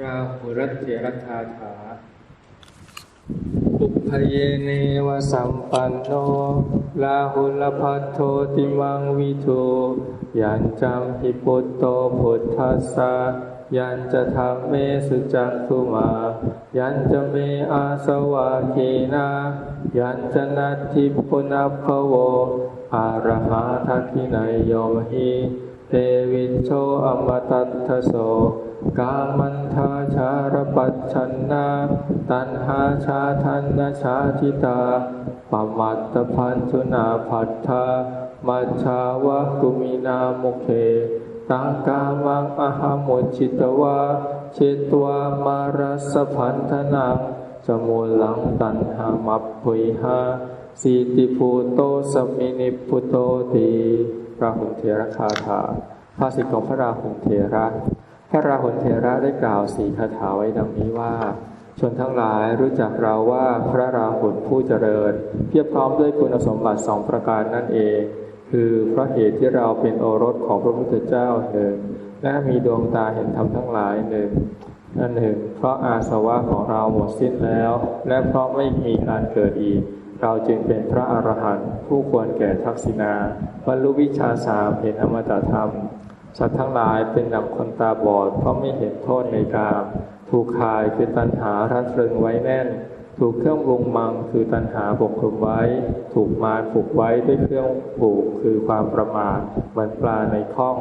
ราหุรัตเถรธาถาอุพเยเนวสัมปันโนลาหุลพัทโทติมังวิโทยันจัมหิปุตโตพุทธัสสะยันจะทำเมสุจักขุมา ยันจะเมอาสวะเกนายันจะนัตถิปุนัพโว อารหาทักขินายโยมหิเตวิชโชอมตัตทโส กามันทาชารปัจฉันนา ตันหาชาทันนาชาทิตาปมัตตพันธุนาพัทธามัชชาวะกุมินามุเคตังกามังอหมุจิตวาเชตวามารัสพันธนังสมุลังตันหามัปพุยหาสีติภูโตสมินิพุโตตีราหุเทระคาถาภาษิตของพระราหุเทระ พระราหุลเทระได้กล่าวสีคาถาไว้ดังนี้ว่าชนทั้งหลายรู้จักเราว่าพระราหุลผู้เจริญเพียบพร้อมด้วยคุณสมบัติสองประการนั่นเอง คือเพราะเหตุที่เราเป็นโอรสของพระพุทธเจ้าหนึ่งและมีดวงตาเห็นธรรมทั้งหลายหนึ่งนั่นหนึ่ง เพราะอาสวะของเราหมดสิ้นแล้ว และเพราะไม่มีการเกิดอีก เราจึงเป็นพระอรหันต์ผู้ควรแก่ทักษิณาบรรลุวิชาสามเห็นอมตะธรรม สัตว์ทั้งหลายเป็นดังคนตาบอด เพราะไม่เห็นโทษในกาม ถูกขายคือตัณหารัดรึงไว้แน่น ถูกเครื่องวงมังคือตัณหาปกคลุมไว้ ถูกมารผูกไว้ด้วยเครื่องผูกคือความประมาทเหมือนปลาในคล้อง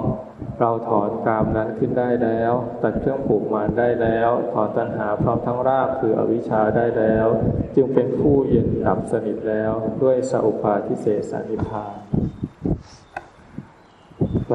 เราถอนกามนั้นขึ้นได้แล้ว ตัดเครื่องผูกมารได้แล้ว ถอนตัณหาพร้อมทั้งรากคืออวิชชาได้แล้ว จึงเป็นผู้เย็นดับสนิทแล้วด้วยสัพปาทิเศสานิพพานไป